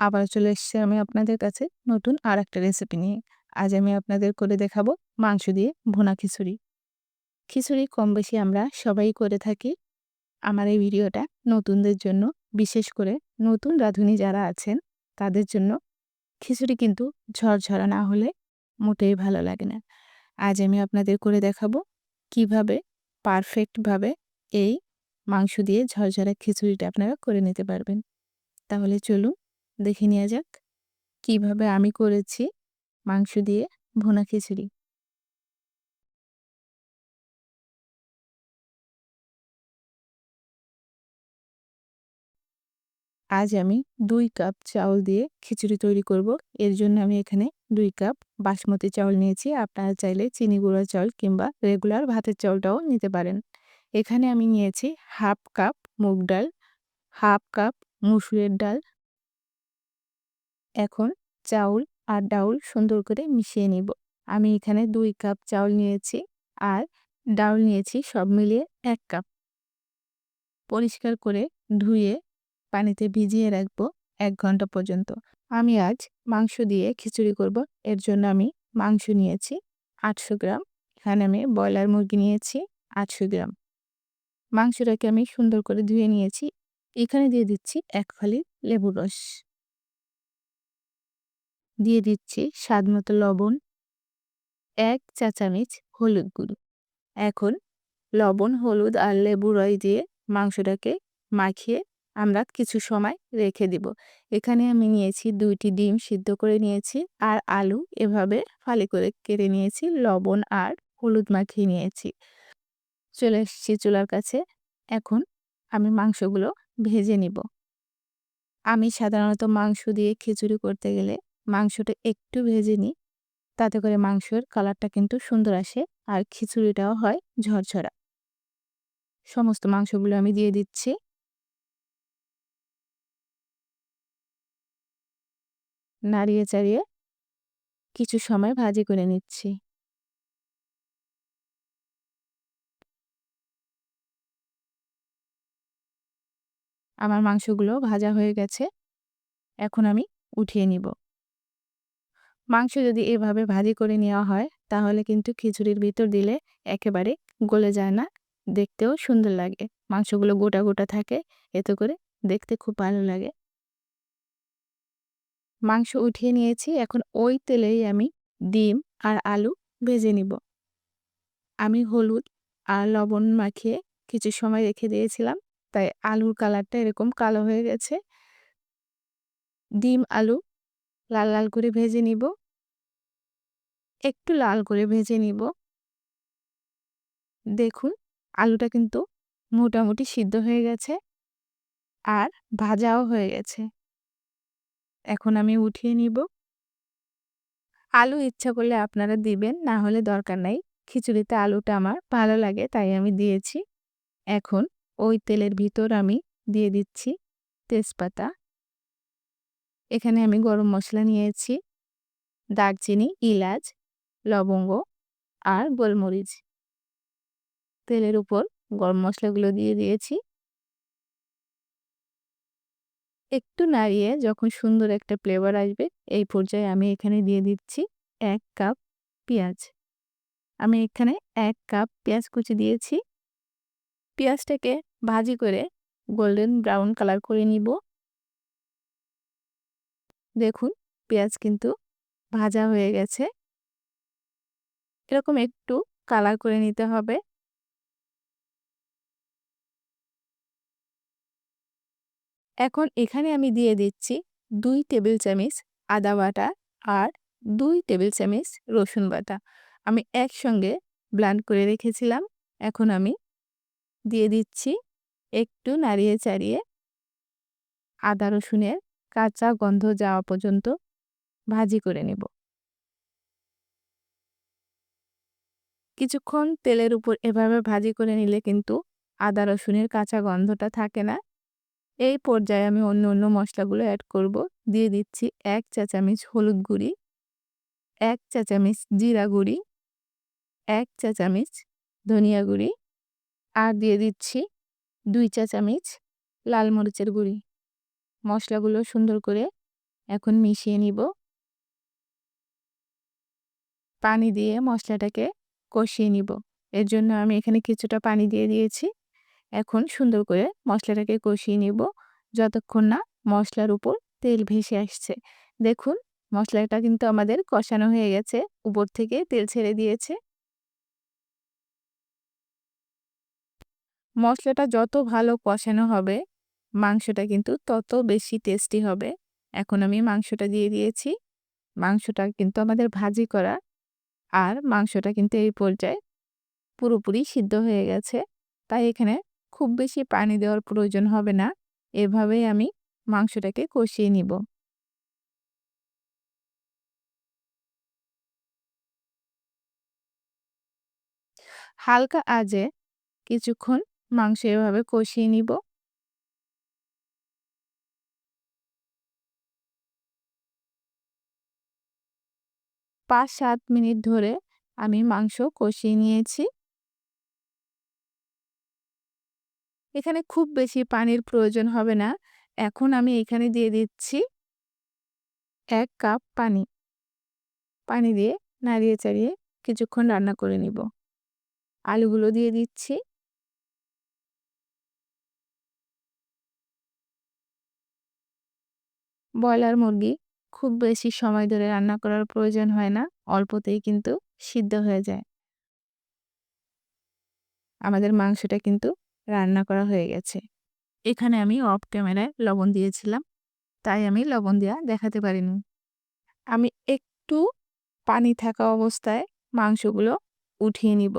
আবার চলে এসেছি আমি আপনাদের কাছে নতুন আর একটা রেসিপি নিয়ে। আজ আমি আপনাদের করে দেখাবো মাংস দিয়ে ভুনা খিচুড়ি। খিচুড়ি কম বেশি আমরা সবাই করে থাকি। আমার এই ভিডিওটা নতুনদের জন্য, বিশেষ করে নতুন রাঁধুনি যারা আছেন, তাদের জন্য খিচুড়ি কিন্তু ঝরঝরা না হলে মোটেই ভালো লাগে না। আজ আমি আপনাদের করে দেখাবো কীভাবে পারফেক্টভাবে এই মাংস দিয়ে ঝরঝরা খিচুড়িটা আপনারা করে নিতে পারবেন। তাহলে চলুন দেখে নেওয়া যাক কীভাবে আমি করেছি মাংস দিয়ে ভুনা খিচুড়ি। আজ আমি দুই কাপ চাউল দিয়ে খিচুড়ি তৈরি করব। এর জন্য আমি এখানে দুই কাপ বাসমতি চাউল নিয়েছি। আপনারা চাইলে চিনি গুঁড়া চাউল কিংবা রেগুলার ভাতের চাউলটাও নিতে পারেন। এখানে আমি নিয়েছি হাফ কাপ মুগ ডাল, হাফ কাপ মুসুরের ডাল এখন চাউল আর ডাউল সুন্দর করে মিশিয়ে নিব। আমি এখানে দুই কাপ চাউল নিয়েছি আর ডাউল নিয়েছি সব মিলিয়ে এক কাপ। পরিষ্কার করে ধুয়ে পানিতে ভিজিয়ে রাখব এক ঘণ্টা পর্যন্ত। আমি আজ মাংস দিয়ে খিচুড়ি করব। এর জন্য আমি মাংস নিয়েছি আটশো গ্রাম। এখানে আমি ব্রয়লার মুরগি নিয়েছি আটশো গ্রাম। মাংসটাকে আমি সুন্দর করে ধুয়ে নিয়েছি। এখানে দিয়ে দিচ্ছি এক ফালি লেবুর রস। দিয়ে দিচ্ছি স্বাদ মতো লবণ। এক চা চামচ হলুদ গুঁড়ো। এখন লবণ, হলুদ আর লেবু রস দিয়ে মাংসটাকে মাখিয়ে আমরা কিছু সময় রেখে দিব। এখানে আমি নিয়েছি দুইটি ডিম সিদ্ধ করে নিয়েছি আর আলু এভাবে ফালি করে কেটে নিয়েছি, লবণ আর হলুদ মাখিয়ে নিয়েছি। চলে এসেছি চুলার কাছে। এখন আমি মাংসগুলো ভেজে নিব। আমি সাধারণত মাংস দিয়ে খিচুড়ি করতে গেলে মাংসটা একটু ভেজে নিই। তাতে করে মাংসের কালারটা কিন্তু সুন্দর আসে আর খিচুড়িটাও হয় ঝরঝরা। সমস্ত মাংসগুলো আমি দিয়ে দিচ্ছি। নাড়িয়ে চাড়িয়ে কিছু সময় ভাজি করে নিচ্ছি। আমার মাংসগুলো ভাজা হয়ে গেছে। এখন আমি উঠিয়ে নিব। মাংস যদি এভাবে ভাজি করে নেওয়া হয়, তাহলে কিন্তু খিচুড়ির ভিতর দিলে একেবারে গলে যায় না। দেখতেও সুন্দর লাগে। মাংসগুলো গোটা গোটা থাকে, এতে করে দেখতে খুব ভালো লাগে। মাংস উঠিয়ে নিয়েছি। এখন ওই তেলেই আমি ডিম আর আলু ভেজে নিব। আমি হলুদ আর লবণ মাখিয়ে কিছু সময় রেখে দিয়েছিলাম, তাই আলুর কালারটা এরকম কালো হয়ে গেছে। ডিম, আলু লাল লাল করে ভেজে নিব। একটু লাল করে ভেজে নিব। দেখুন, আলুটা কিন্তু মোটামুটি সিদ্ধ হয়ে গেছে আর ভাজাও হয়ে গেছে। এখন আমি উঠিয়ে নিব। আলু ইচ্ছা করলে আপনারা দিবেন, না হলে দরকার নাই। খিচুড়িতে আলুটা আমার ভালো লাগে, তাই আমি দিয়েছি। এখন ওই তেলের ভিতর আমি দিয়ে দিচ্ছি তেজপাতা। এখানে আমি গরম মশলা নিয়েছি। দারচিনি, ইলাচ, লবঙ্গ আর গোলমরিচ। তেলের উপর গরম মশলাগুলো দিয়ে দিয়েছি। একটু নাড়িয়ে যখন সুন্দর একটা ফ্লেভার আসবে, এই পর্যায়ে আমি এখানে দিয়ে দিচ্ছি এক কাপ পেঁয়াজ। আমি এখানে এক কাপ পেঁয়াজ কুচি দিয়েছি। পেঁয়াজটাকে ভাজি করে গোল্ডেন ব্রাউন কালার করে নিব। দেখুন, পেঁয়াজ কিন্তু ভাজা হয়ে গেছে। এরকম একটু কালার করে নিতে হবে। এখন এখানে আমি দিয়ে দিচ্ছি দুই টেবিল চামচ আদা বাটা আর দুই টেবিল চামচ রসুন বাটা। আমি একসঙ্গে ব্লান্ড করে রেখেছিলাম। এখন আমি দিয়ে দিচ্ছি একটু নাড়িয়ে চাড়িয়ে আদা রসুনের কাঁচা গন্ধ যাওয়া পর্যন্ত ভাজি করে নেব। কিছুক্ষণ তেলের উপর এভাবে ভাজি করে নিলে কিন্তু আদা, রসুনের কাঁচা গন্ধটা থাকে না। এই পর্যায়ে আমি অন্য অন্য মশলাগুলো অ্যাড করব। দিয়ে দিচ্ছি এক চা চামচ হলুদ গুঁড়ি, এক চা চামচ জিরা গুঁড়ি, এক চা চামচ ধনিয়া গুঁড়ি আর দিয়ে দিচ্ছি দুই চা চামচ লাল মরিচের গুঁড়ি। মশলাগুলো সুন্দর করে এখন মিশিয়ে নিব। পানি দিয়ে মশলাটাকে কষিয়ে নিব। এর জন্য আমি এখানে কিছুটা পানি দিয়ে দিয়েছি। এখন সুন্দর করে মশলাটাকে কষিয়ে নিব। যতক্ষণ না মশলার উপর তেল ভেসে আসছে। দেখুন, মশলাটা কিন্তু আমাদের কষানো হয়ে গেছে। উপর থেকে তেল ছেড়ে দিয়েছে। মশলাটা যত ভালো কষানো হবে মাংসটা কিন্তু তত বেশি টেস্টি হবে। এখন আমি মাংসটা দিয়ে দিয়েছি। মাংসটা কিন্তু আমাদের ভাজি করা। আর মাংসটা কিন্তু এই পর্যায়ে পুরোপুরি সিদ্ধ হয়ে গেছে। তাই এখানে খুব বেশি পানি দেওয়ার প্রয়োজন হবে না। এভাবেই আমি মাংসটাকে কষিয়ে নিব। হালকা আজে কিছুক্ষণ মাংস এভাবে কষিয়ে নিব। পাঁচ সাত মিনিট ধরে আমি মাংস কষিয়ে নিয়েছি। এখানে খুব বেশি পানির প্রয়োজন হবে না। এখন আমি এখানে দিয়ে দিচ্ছি এক কাপ পানি। পানি দিয়ে নাড়িয়ে চাড়িয়ে কিছুক্ষণ রান্না করে নিব। আলুগুলো দিয়ে দিচ্ছি। ব্রয়লার মুরগি খুব বেশি সময় ধরে রান্না করার প্রয়োজন হয় না, অল্পতেই কিন্তু সিদ্ধ হয়ে যায়। আমাদের মাংসটা কিন্তু রান্না করা হয়ে গেছে। এখানে আমি অফ ক্যামেরায় লবণ দিয়েছিলাম, তাই আমি লবণ দেওয়া দেখাতে পারিনি। আমি একটু পানি থাকা অবস্থায় মাংসগুলো উঠিয়ে নিব।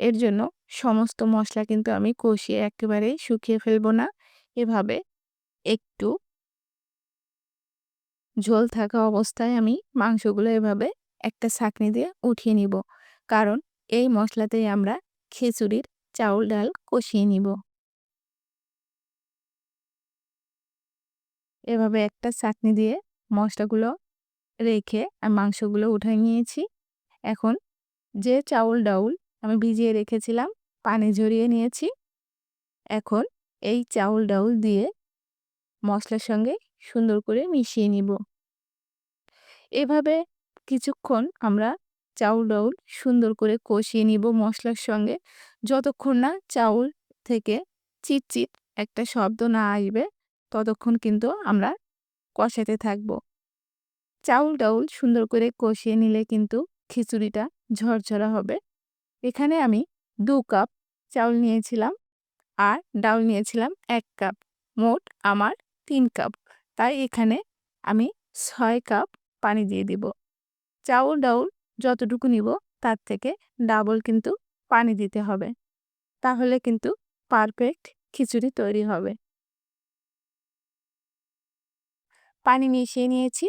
এর জন্য সমস্ত মশলা কিন্তু আমি কষিয়ে একেবারেই শুকিয়ে ফেলব না। এভাবে একটু ঝোল থাকা অবস্থায় আমি মাংসগুলো এভাবে একটা ছাঁকনি দিয়ে উঠিয়ে নিব। কারণ এই মশলাতেই আমরা খিচুড়ির চাউল ডাল কষিয়ে নিব। এভাবে একটা চাটনি দিয়ে মশলাগুলো রেখে আমি মাংসগুলো উঠাই নিয়েছি। এখন যে চাউল ডাউল আমি ভিজিয়ে রেখেছিলাম, পানি ঝরিয়ে নিয়েছি। এখন এই চাউল ডাউল দিয়ে মশলার সঙ্গে সুন্দর করে মিশিয়ে নিব। এভাবে কিছুক্ষণ আমরা চাউল ডাউল সুন্দর করে কষিয়ে নিব মশলার সঙ্গে। যতক্ষণ না চাউল থেকে চিটচিট একটা শব্দ না আসবে, ততক্ষণ কিন্তু আমরা কষাতে থাকব। চাউল ডাউল সুন্দর করে কষিয়ে নিলে কিন্তু খিচুড়িটা ঝরঝরা হবে। এখানে আমি দু কাপ চাউল নিয়েছিলাম আর ডাউল নিয়েছিলাম এক কাপ। মোট আমার তিন কাপ। তাই এখানে আমি ছয় কাপ পানি দিয়ে দিব। চাউল ডাউল যতটুকু নিব, তার থেকে ডাবল কিন্তু পানি দিতে হবে। তাহলে কিন্তু পারফেক্ট খিচুড়ি তৈরি হবে। পানি মিশিয়ে নিয়েছি।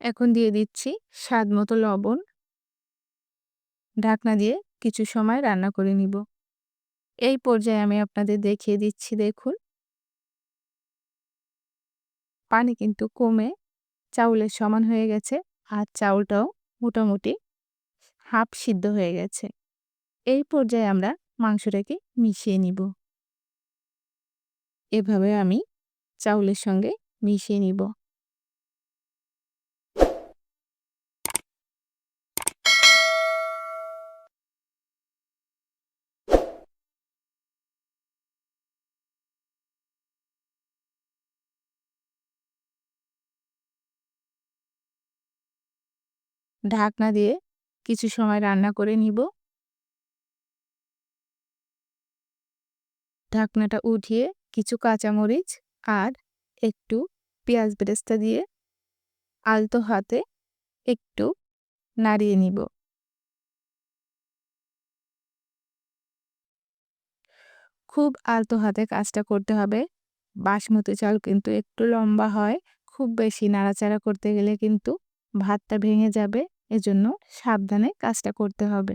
এখন দিয়ে দিচ্ছি স্বাদ মতো লবণ। ঢাকনা দিয়ে কিছু সময় রান্না করে নিব। এই পর্যায়ে আমি আপনাদের দেখিয়ে দিচ্ছি, দেখুন। পানি কিন্তু কমে চাউলের সমান হয়ে গেছে আর চাউলটাও মোটামুটি হাফ সিদ্ধ হয়ে গেছে। এই পর্যায়ে আমরা মাংসটাকে মিশিয়ে নিব। এভাবে আমি চাউলের সঙ্গে মিশিয়ে নিব। ঢাকনা দিয়ে কিছু সময় রান্না করে নিব। ঢাকনাটা উঠিয়ে কিছু কাঁচামরিচ আর একটু পেঁয়াজ বেরেস্তা দিয়ে আলতো হাতে একটু নাড়িয়ে নিব। খুব আলতো হাতে কাজটা করতে হবে। বাসমতি চাল কিন্তু একটু লম্বা হয়, খুব বেশি নাড়াচাড়া করতে গেলে কিন্তু ভাতটা ভেঙে যাবে। এজন্য সাবধানে কাজটা করতে হবে।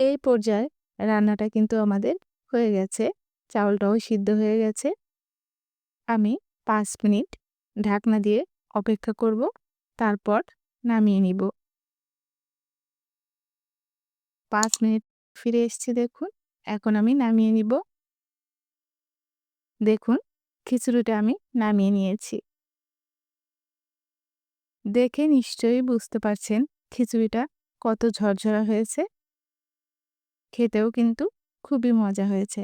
এই পর্যায়ে রান্নাটা কিন্তু আমাদের হয়ে গেছে, চাউলটাও সিদ্ধ হয়ে গেছে। আমি পাঁচ মিনিট ঢাকনা দিয়ে অপেক্ষা করব, তারপর নামিয়ে নিব। পাঁচ মিনিট ফিরে এসছি দেখুন, এখন আমি নামিয়ে নিব। দেখুন, খিচুড়িটা আমি নামিয়ে নিয়েছি। দেখে নিশ্চয়ই বুঝতে পারছেন খিচুড়িটা কত ঝরঝরা হয়েছে। খেতেও কিন্তু খুবই মজা হয়েছে।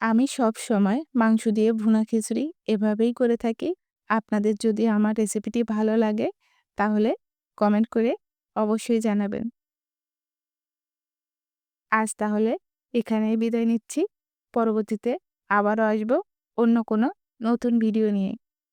আমি সব সময় মাংস দিয়ে ভুনা খিচুড়ি এভাবেই করে থাকি। আপনাদের যদি আমার রেসিপিটি ভালো লাগে, তাহলে কমেন্ট করে অবশ্যই জানাবেন। আজ তাহলে এখানেই বিদায় নিচ্ছি। পরবর্তীতে আবারও আসব অন্য কোনো নতুন ভিডিও নিয়ে।